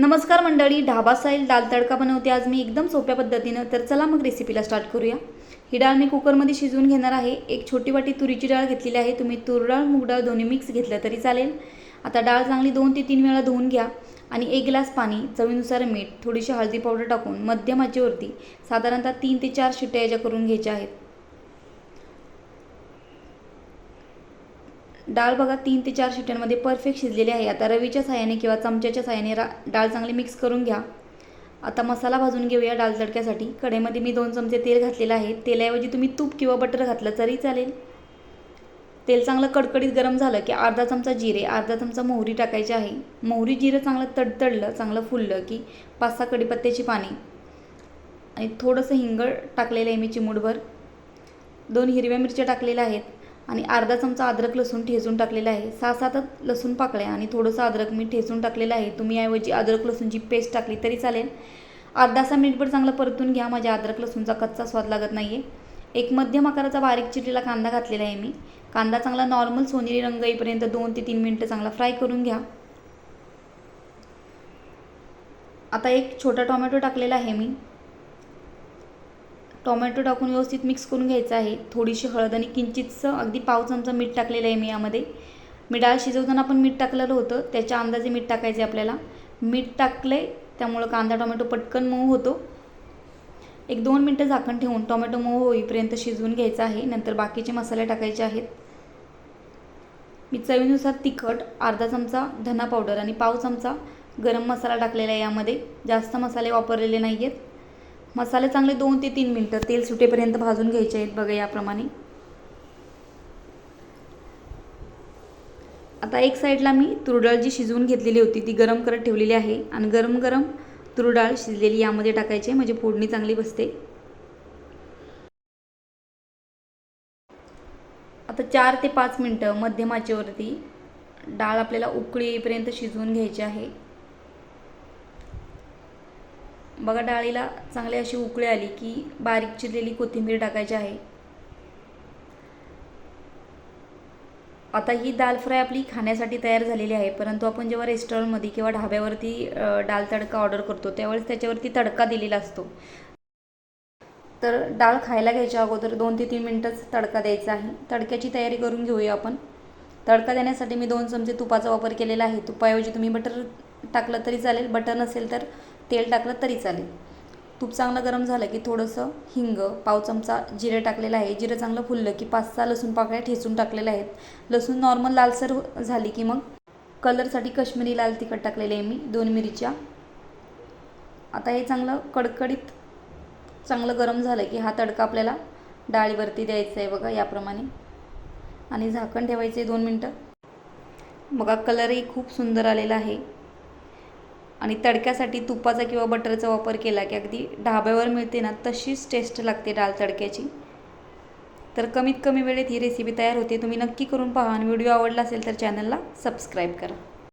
नमस्कार मंडळी ढाबा साईल दाल तडका बनवते आज मी एकदम सोप्या पद्धतीनं. तर चला मग रेसिपीला स्टार्ट करूया. ही डाळ मी कुकरमध्ये शिजवून घेणार आहे. एक छोटी वाटी तुरीची डाळ घेतलेली आहे. तुम्ही तूर डाळ मूग डाळ दोन्ही मिक्स घेतलं तरी चालेल. आता डाळ चांगली दोन ते तीन वेळा धुवून घ्या आणि एक ग्लास पाणी चवीनुसार मीठ थोडीशी हळदी पावडर टाकून मध्यम आचेवरती साधारणतः तीन ते चार शिट्ट्या याच्या करून घ्यायच्या आहेत. डाळ बघा तीन ते चार शिट्ट्यांमध्ये परफेक्ट शिजलेली आहे. आता रवीच्या साह्याने किंवा चमच्याच्या साह्याने रा डाळ चांगली मिक्स करून घ्या. आता मसाला भाजून घेऊया डाळ तडक्यासाठी. कढईमध्ये मी दोन चमचे तेल घातलेलं आहे. तेलाऐवजी तुम्ही तूप किंवा बटर घातलं तरी चालेल. तेल चांगलं कडकडीत गरम झालं की अर्धा चमचा जिरे अर्धा चमचा मोहरी टाकायची आहे. मोहरी जिरं चांगलं तडतडलं चांगलं फुललं की पाच सहा कडीपत्त्याची पाने. आणि थोडंसं हिंगळ टाकलेलं आहे मी चिमूटभर. दोन हिरव्या मिरच्या टाकलेल्या आहेत. आणि अर्धा चमचा अद्रक लसूण ठेचून टाकलेला आहे. सहा सात लसूण पाकळ्या आणि थोडंसं अद्रक मी ठेचून टाकलेलं आहे. तुम्ही ऐवजी अद्रक लसूणची पेस्ट टाकली तरी चालेल. अर्धासा मिनिटभर चांगलं परतून घ्या. माझ्या अद्रक लसूणचा कच्चा स्वाद लागत नाही आहे एक मध्यम आकाराचा बारीक चिरलेला कांदा घातलेला आहे मी. कांदा चांगला नॉर्मल सोनेरी रंग येईपर्यंत दोन ते तीन मिनटं चांगला फ्राय करून घ्या. आता एक छोटा टोमॅटो टाकलेला आहे मी. टोमॅटो टाकून व्यवस्थित मिक्स करून घ्यायचं आहे. थोडीशी हळद आणि किंचितचं अगदी पाव चमचा मीठ टाकलेलं आहे मी यामध्ये. मी डाळ शिजवताना पण मीठ टाकलेलं होतं. त्याच्या अंदाजे मीठ टाकायचे आपल्याला. मीठ टाकलं आहे त्यामुळं कांदा टोमॅटो पटकन मऊ होतो. एक दोन मिनटं झाकण ठेवून टोमॅटो मऊ होईपर्यंत शिजवून घ्यायचं आहे. नंतर बाकीचे मसाले टाकायचे आहेत. मी चवीनुसार तिखट अर्धा चमचा धना पावडर आणि पाव चमचा गरम मसाला टाकलेला आहे यामध्ये. जास्त मसाले वापरलेले नाही आहेत मसाले चांगले दोन ते तीन मिनटं तेल सुटेपर्यंत भाजून घ्यायचे आहेत बघा याप्रमाणे. आता एक साईडला मी तुरडाळ जी शिजवून घेतलेली होती ती गरम करत ठेवलेली आहे आणि गरम गरम तुरडाळ शिजलेली यामध्ये टाकायची म्हणजे फोडणी चांगली बसते. आता चार ते पाच मिनटं मध्यमाचेवरती डाळ आपल्याला उकळी येईपर्यंत शिजवून घ्यायची आहे. बघा डाळीला चांगली अशी उकळी आली की बारीक चिरलेली कोथिंबीर टाकायची आहे. आता ही दाल फ्राय आपली खाण्यासाठी तयार झालेली आहे परंतु आपण जेव्हा रेस्टॉरंटमध्ये किंवा ढाब्यावरती डाळ तडका ऑर्डर करतो त्यावेळेस त्याच्यावरती तडका दिलेला असतो. तर डाळ खायला घ्यायच्या अगोदर दोन ते तीन मिनटंच तडका द्यायचा आहे. तडक्याची तयारी करून घेऊया आपण. तडका देण्यासाठी मी दोन चमचे तुपाचा वापर केलेला आहे. तुपाऐवजी तुम्ही बटर टाकलं तरी चालेल बटर नसेल तर तेल टाकलं तरी चालेल. तूप चांगलं गरम झालं की थोडंसं हिंग पाव चमचा जिरे टाकलेलं आहे. जिरं चांगलं फुललं की पाच सहा लसूण पाकळ्या ठेचून टाकलेल्या आहेत. लसूण नॉर्मल लालसर झाली की मग कलरसाठी काश्मीरी लाल तिखट टाकलेले आहे मी दोन मिरच्या. आता हे चांगलं कडकडीत चांगलं गरम झालं की हा तडका आपल्याला डाळीवरती द्यायचा आहे बघा याप्रमाणे. आणि झाकण ठेवायचं आहे दोन मिनटं. बघा कलरही खूप सुंदर आलेला आहे. आणि तडक्यासाठी तुपाचा किंवा बटरचा वापर केला की अगदी ढाब्यावर मिळते ना तशीच टेस्ट लागते डाळ तडक्याची. तर कमीत कमी वेळेत ही रेसिपी तयार होते तुम्ही नक्की करून पहा आणि व्हिडिओ आवडला असेल तर चॅनलला सबस्क्राईब करा.